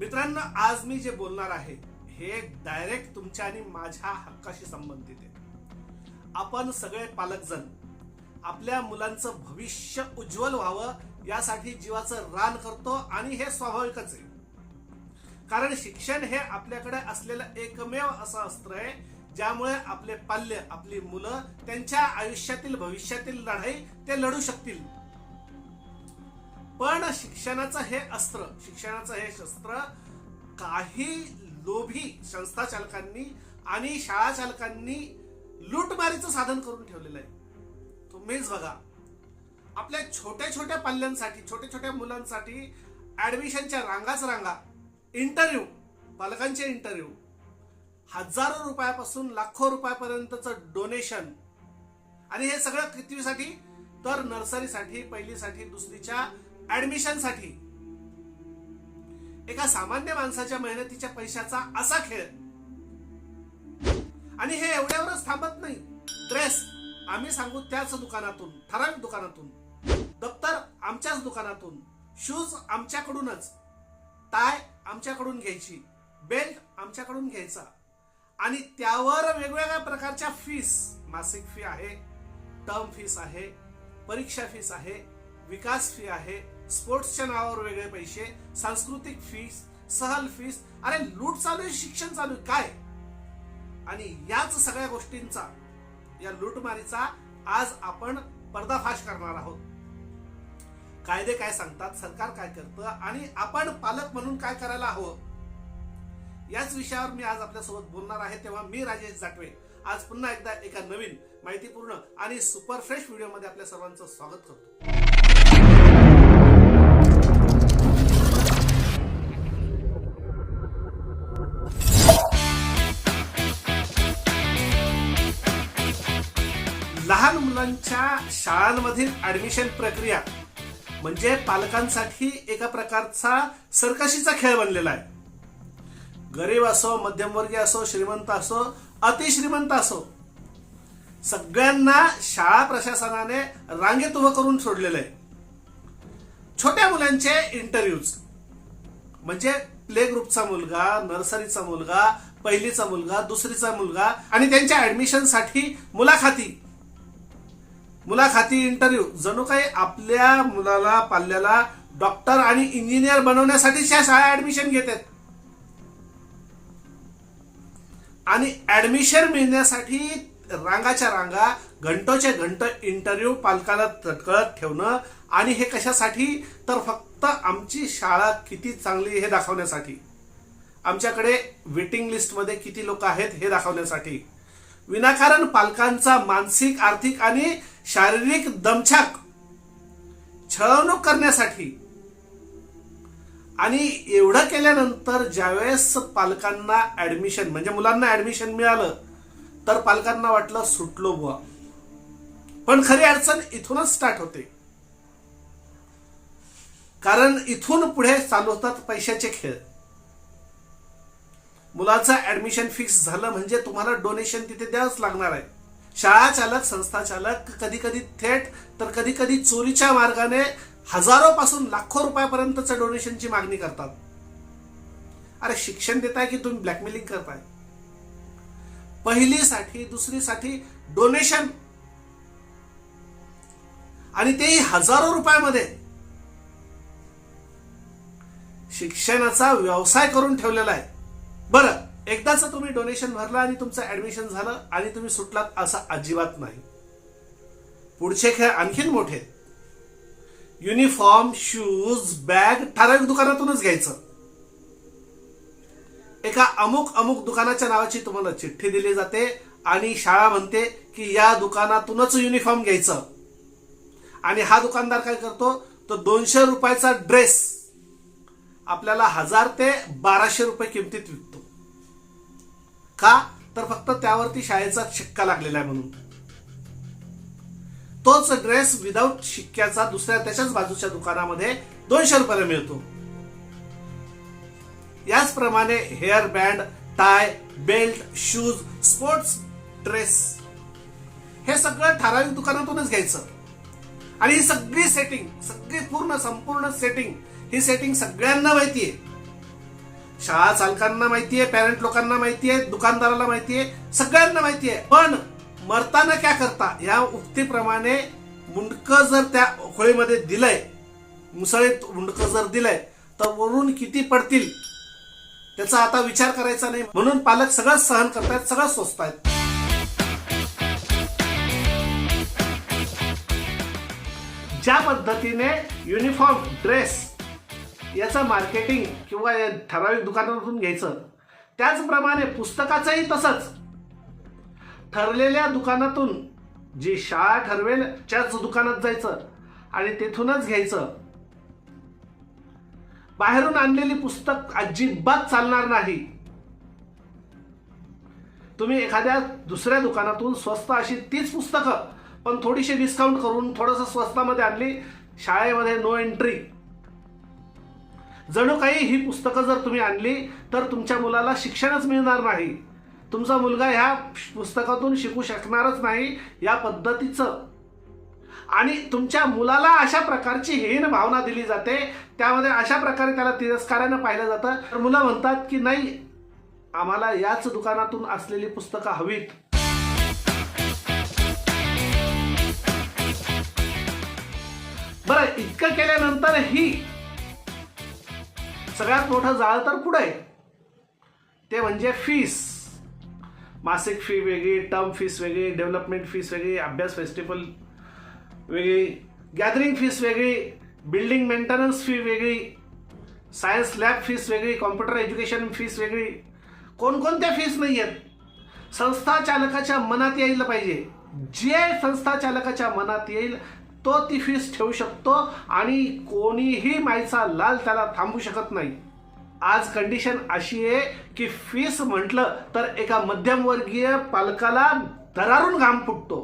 मित्रांनो आज मी जे बोलणार आहे हे डायरेक्ट तुमच्या आणि माझ्या हक्काशी संबंधित आहे. आपण सगळे पालकजण आपल्या मुलांचं भविष्य उज्ज्वल व्हावं यासाठी जीवाचं रान करतो आणि हे स्वाभाविकच आहे. कारण शिक्षण हे आपल्याकडे असलेलं एकमेव असं अस्त्र आहे ज्यामुळे आपले पाल्य आपली मुलं त्यांच्या आयुष्यातील भविष्यातील लढाई ते लढू शकतील. पण शिक्षणाचं हे अस्त्र शिक्षणाचं हे शस्त्र काही लोभी संस्था चालकांनी आणि शाळा चालकांनी लूटमारीचं साधन करून ठेवलेलं आहे. तुम्हीच बघा. आपल्या छोट्या छोट्या पाल्यांसाठी छोट्या छोट्या मुलांसाठी ऍडमिशनच्या रांगाच रांगा. इंटरव्ह्यू पालकांचे इंटरव्ह्यू. हजारो रुपयापासून लाखो रुपयापर्यंतचं डोनेशन. आणि हे सगळं कितवीसाठी? तर नर्सरीसाठी पहिलीसाठी दुसरीच्या ऍडमिशनसाठी एका सामान्य माणसाच्या मेहनतीच्या पैशाचा असा खेळ. आणि हे एवढ्यावरच थांबत नाही. ड्रेस आम्ही सांगू त्याच दुकानातून ठराविक दुकानातून. दप्तर आमच्याच दुकानातून. शूज आमच्याकडूनच. टाय आमच्याकडून घ्यायची. बेल्ट आमच्याकडून घ्यायचा. आणि त्यावर वेगवेगळ्या प्रकारच्या फीस मासिक फी आहे टर्म फीस आहे परीक्षा फीस आहे विकास फी आहे स्पोर्ट्सच्या नावावर वेगळे पैसे सांस्कृतिक फीस सहल फीस अरे लूट चालू आहे शिक्षण चालू आहे काय? आणि याच सगळ्या गोष्टींचा या लूटमारीचा आज आपण पर्दाफाश करणार आहोत. कायदे काय सांगतात सरकार काय करतं आणि आपण पालक म्हणून काय करायला हवं? याच विषयावर मी आज आपल्यासोबत बोलणार आहे तेव्हा मी राजेश जाटवे. आज पुन्हा एकदा एका नवीन माहितीपूर्ण आणि सुपर फ्रेश व्हिडिओमध्ये आपल्या सर्वांचं स्वागत करतो. लहान मुलांच्या शाळांमधील ऍडमिशन प्रक्रिया म्हणजे पालकांसाठी एका प्रकारचा सरकशीचा खेळ बनलेला आहे. गरीब असो मध्यमवर्गीय असो श्रीमंत असो अतिश्रीमंत असो सगळ्यांना शाळा प्रशासनाने रांगेत उभं करून सोडलेलं आहे. छोट्या मुलांचे इंटरव्ह्यूज म्हणजे प्ले ग्रुपचा मुलगा नर्सरीचा मुलगा पहिलीचा मुलगा दुसरीचा मुलगा आणि त्यांच्या ऍडमिशनसाठी मुलाखती. मुलाखती इंटरव्ह्यू जणू काही आपल्या मुलाला पाल्याला डॉक्टर आणि इंजिनियर बनवण्यासाठी शाळा ऍडमिशन घेतात. आणि ऍडमिशन मिळण्यासाठी रांगाच्या रांगा घंटोचे घंट इंटरव्ह्यू पालकाला तटकळत ठेवणं आणि हे कशासाठी? तर फक्त आमची शाळा किती चांगली हे दाखवण्यासाठी. आमच्याकडे वेटिंग लिस्टमध्ये किती लोक आहेत हे दाखवण्यासाठी. विनाकारण पालकांचा मानसिक आर्थिक आणि शारीरिक दमछाक छळवणूक करण्यासाठी. आणि एवढं केल्यानंतर ज्यावेळेस पालकांना ऍडमिशन म्हणजे मुलांना ऍडमिशन मिळालं तर पालकांना वाटलं सुटलो बुवा. पण खरी अडचण इथूनच स्टार्ट होते. कारण इथून पुढे चालू होतात पैशाचे खेळ. मुलाचं ऍडमिशन फिक्स झालं म्हणजे तुम्हाला डोनेशन तिथे द्यावंच लागणार आहे. शाळा चालक संस्था चालक कधी कधी थेट तर कधी कधी चोरीच्या मार्गाने हजारो पासून लाखो रुपयापर्यंतचं डोनेशनची मागणी करतात. अरे शिक्षण देताय की तुम्ही ब्लॅकमेलिंग करताय? पहिलीसाठी दुसरीसाठी डोनेशन आणि तेही हजारो रुपयामध्ये. शिक्षणाचा व्यवसाय करून ठेवलेला आहे. बरं एकदाच तुम्ही डोनेशन भरलं आणि तुमचं ऍडमिशन झालं आणि तुम्ही सुटलात असं अजिबात नाही. पुढचे खेळ आणखीन मोठे. युनिफॉर्म शूज बॅग ठराविक दुकानातूनच घ्यायचं. एका अमुक अमुक दुकानाच्या नावाची तुम्हाला चिठ्ठी दिली जाते आणि शाळा म्हणते की या दुकानातूनच युनिफॉर्म घ्यायचं. आणि हा दुकानदार काय करतो? तो दोनशे रुपयाचा ड्रेस आपल्याला हजार ते बाराशे रुपये किमतीत विकतो. का? तर फक्त त्यावरती शाळेचा शिक्का लागलेला आहे म्हणून. तोच ड्रेस विदाऊट शिक्क्याचा दुसऱ्या त्याच्याच बाजूच्या दुकानामध्ये दोनशे रुपयाला मिळतो. याचप्रमाणे hair band tie belt shoes sports dress हे सगळं ठराविक दुकानातूनच घ्यायचं. आणि ही सगळी सेटिंग सगळी पूर्ण संपूर्ण सेटिंग ही सेटिंग सगळ्यांना माहितीये. आहे शाळा चालकांना माहितीये पॅरेंट लोकांना माहितीये दुकानदाराला माहितीये सगळ्यांना माहितीये. पण मरताना क्या करता? या उक्तीप्रमाणे मुंडक जर त्या खोळीमध्ये दिलंय मुसळीत मुंडक जर दिलंय तर वरून किती पडतील? त्याचा आता विचार करायचा नाही. म्हणून पालक सगळं सहन करतायत सगळं सोसतायत. ज्या पद्धतीने युनिफॉर्म ड्रेस याचं मार्केटिंग किंवा या ठराविक दुकानातून घ्यायचं. त्याचप्रमाणे पुस्तकाचंही तसंच. ठरलेल्या दुकानातून जी शाळा ठरवेल त्याच दुकानात जायचं आणि तेथूनच घ्यायचं. बाहेरून आणलेली पुस्तक अजिबात चालणार नाही. तुम्ही एखाद्या दुसऱ्या दुकानातून स्वस्त अशी तीच पुस्तकं पण थोडीशी डिस्काउंट करून थोडंसं स्वस्तामध्ये आणली शाळेमध्ये नो एंट्री जणू काही ही पुस्तकं जर तुम्ही आणली तर तुमच्या मुलाला शिक्षणच मिळणार नाही. तुमचा मुलगा ह्या पुस्तकातून शिकू शकणारच नाही या पद्धतीचं. आणि तुमच्या मुलाला अशा प्रकारची हीन भावना दिली जाते त्यामध्ये अशा प्रकारे त्याला तिरस्कारानं पाहिलं जातं. तर मुलं म्हणतात की नाही आम्हाला याच दुकानातून असलेली पुस्तकं हवीत. बरं इतकं केल्यानंतर ही सगळ्यात मोठं जाळ तर पुढं आहे. ते म्हणजे फीस मासिक फी वेगळी टर्म फीस वेगळी डेव्हलपमेंट फीस वेगळी अभ्यास फेस्टिवल वेगळी गॅदरिंग फीस वेगळी बिल्डिंग मेंटेनन्स फी वेगळी सायन्स लॅब फीस वेगळी कॉम्प्युटर एज्युकेशन फीस वेगळी. कोणकोणत्या फीस नाही आहेत? संस्था चालकाच्या मनात यायला पाहिजे. जे संस्था चालकाच्या मनात येईल तो ती फीस ठेवू शकतो आणि कोणीही माईचा लाल त्याला थांबू शकत नाही. आज कंडिशन अशी आहे की फीस म्हटलं तर एका मध्यमवर्गीय पालकाला दरारून घाम फुटतो.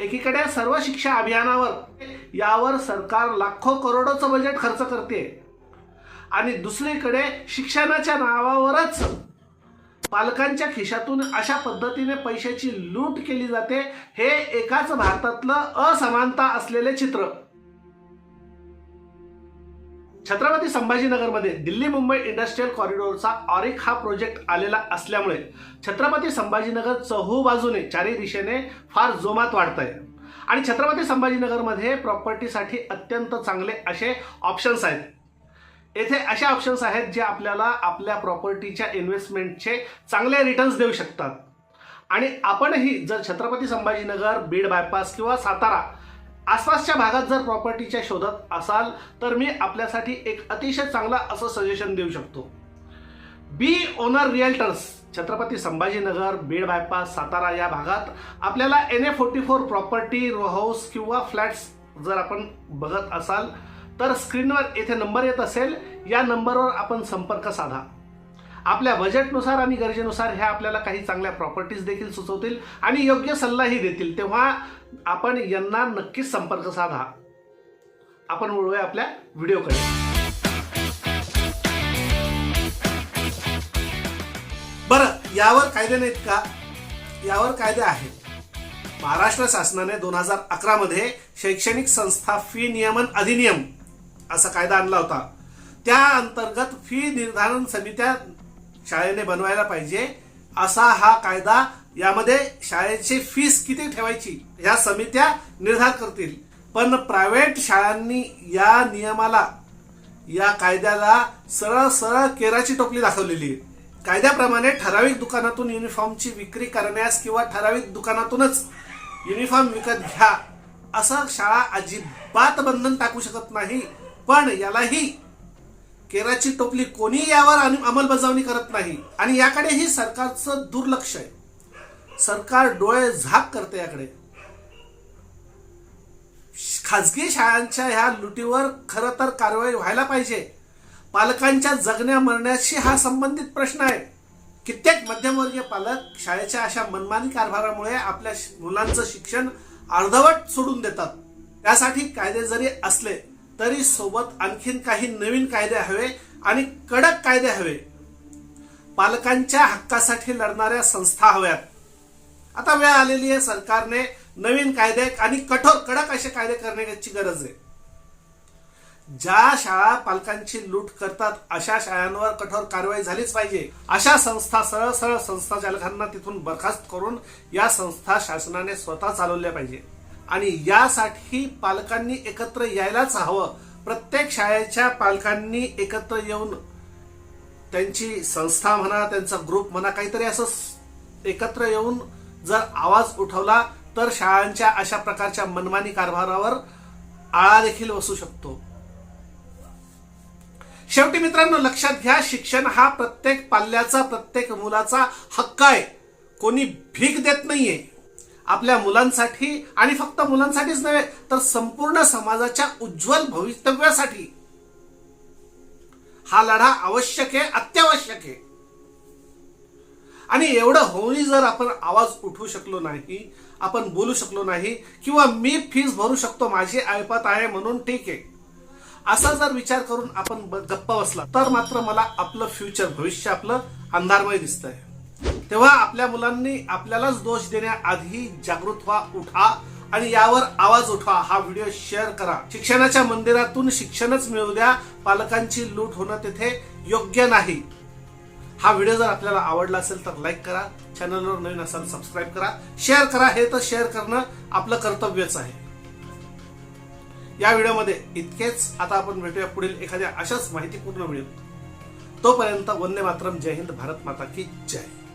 एकीकडे सर्व शिक्षा अभियानावर यावर सरकार लाखो करोडोचं बजेट खर्च करते. आणि दुसरीकडे शिक्षणाच्या नावावरच पालकांच्या खिशातून अशा पद्धतीने पैशाची लूट केली जाते हे एकाच भारतातलं असमानता असलेले चित्र. छत्रपती संभाजीनगरमध्ये दिल्ली मुंबई इंडस्ट्रियल कॉरिडॉरचा ऑरिक हा प्रोजेक्ट आलेला असल्यामुळे छत्रपती संभाजीनगर चहू बाजूने चारी दिशेने फार जोमात वाढत आहे आणि छत्रपती संभाजीनगरमध्ये प्रॉपर्टीसाठी अत्यंत चांगले असे ऑप्शन्स आहेत. येथे असे ऑप्शन्स आहेत जे आपल्याला आपल्या प्रॉपर्टीच्या इन्व्हेस्टमेंटचे चांगले रिटर्न्स देऊ शकतात. आणि आपणही जर छत्रपती संभाजीनगर बीड बायपास किंवा सातारा आसपासच्या भागात जर प्रॉपर्टीच्या शोधात असाल तर मी आपल्यासाठी एक अतिशय चांगला असं सजेशन देऊ शकतो. Be owner realtors Chhatrapati Sambhajinagar Beed bypass Satara या भागात आपल्याला N A forty four property row house किंवा फ्लॅट्स जर आपण बघत असाल तर स्क्रीनवर येथे नंबर येत असेल या नंबरवर आपण संपर्क साधा. आपल्या बजेटनुसार आणि गरजेनुसार ह्या आपल्याला काही चांगल्या प्रॉपर्टीज देखील सुचवतील आणि योग्य सल्लाही देतील. तेव्हा आपण यांना नक्कीच संपर्क साधा. आपण वळूया आपल्या व्हिडिओकडे. बरं यावर कायदे नाहीत का? यावर कायदे आहेत. महाराष्ट्र शासनाने दोन हजार अकरामध्ये शैक्षणिक संस्था फी नियमन अधिनियम असा कायदा आणला होता. त्या अंतर्गत फी निर्धारण समित्या शाळेने बनवायला पाहिजे असा हा कायदा यामध्ये शाळेची फीस किती ठेवायची या समित्या निर्धार करतील. पण प्रायव्हेट शाळांनी या नियमाला या कायद्याला सरळ सरळ केराची टोपली दाखवलेली. आहे कायद्याप्रमाणे ठराविक दुकानातून युनिफॉर्मची विक्री करण्यास किंवा ठराविक दुकानातूनच युनिफॉर्म विकत घ्या. असं शाळा अजिबात बंधन टाकू शकत नाही. पण यालाही केराची टोपली कोणी यावर अंमलबजावणी करत नाही. आणि याकडेही सरकारचं दुर्लक्ष आहे. सरकार डोळे झाक करते याकडे. खाजगी शाळांच्या ह्या लुटीवर खरं तर कारवाई व्हायला पाहिजे. पालकांच्या जगण्या मरण्याशी हा संबंधित प्रश्न आहे. कित्येक मध्यमवर्गीय पालक शाळेच्या अशा मनमानी कारभारामुळे आपल्या मुलांचं शिक्षण अर्धवट सोडून देतात. त्यासाठी कायदे जरी असले तरी सोबत आणखीन काही नवीन कायदे हवे आणि कडक कायदे हवे. पालकांच्या हक्कासाठी लढणाऱ्या संस्था हव्यात. आता वेळ आलेली आहे सरकारने नवीन कायदे आणि कठोर कडक असे कायदे करण्याची गरज आहे. ज्या शाळा पालकांची लूट करतात अशा शाळांवर कठोर कारवाई झालीच पाहिजे. अशा संस्था सरळ सरळ संस्था चालकांना तिथून बरखास्त करून या संस्था शासनाने स्वतः चालवल्या पाहिजे. आणि यासाठी पालकांनी एकत्र यायलाच हवं. प्रत्येक शाळेच्या पालकांनी एकत्र येऊन त्यांची संस्था म्हणा त्यांचा ग्रुप म्हणा काहीतरी असं एकत्र येऊन जर आवाज उठवला तर शाळांच्या अशा प्रकारच्या मनमानी कारभारावर आळा देखील बसू शकतो. शेवटी मित्रांनो लक्षात घ्या शिक्षण हा प्रत्येक पाल्याचा प्रत्येक मुलाचा हक्क आहे. कोणी भीक देत नाहीये. आपल्या मुलांसाठी आणि फक्त मुलांसाठीच नव्हे तर संपूर्ण समाजाच्या उज्ज्वल भवितव्यासाठी हा लढा आवश्यक आहे अत्यावश्यक आहे. आणि एवढं होऊनही जर आपण आवाज उठवू शकलो नाही आपण बोलू शकलो नाही किंवा मी फीस भरू शकतो माझी ऐपत आहे म्हणून ठीक आहे. असा जर विचार करून आपण ब- गप्प बसला तर मात्र मला आपलं फ्युचर भविष्य आपलं अंधारमय दिसतंय. तेव्हा आपल्या मुलांनी आपल्यालाच दोष देण्याआधी जागृत व्हा उठा आणि यावर आवाज उठवा. हा व्हिडिओ शेअर करा. शिक्षणाच्या मंदिरातून शिक्षणच मिळू द्या. पालकांची लूट होणं तिथे योग्य नाही. हा व्हिडिओ जर आपल्याला आवडला असेल तर लाईक करा. चॅनलवर नवीन असाल सबस्क्राईब करा. शेअर करा. हे तर शेअर करणं आपलं कर्तव्यच आहे. या व्हिडिओमध्ये इतकेच. आता आपण भेटूया पुढील एखाद्या अशाच माहितीपूर्ण व्हिडिओ तोपर्यंत वंदे मातरम. जय हिंद. भारत माता की जय.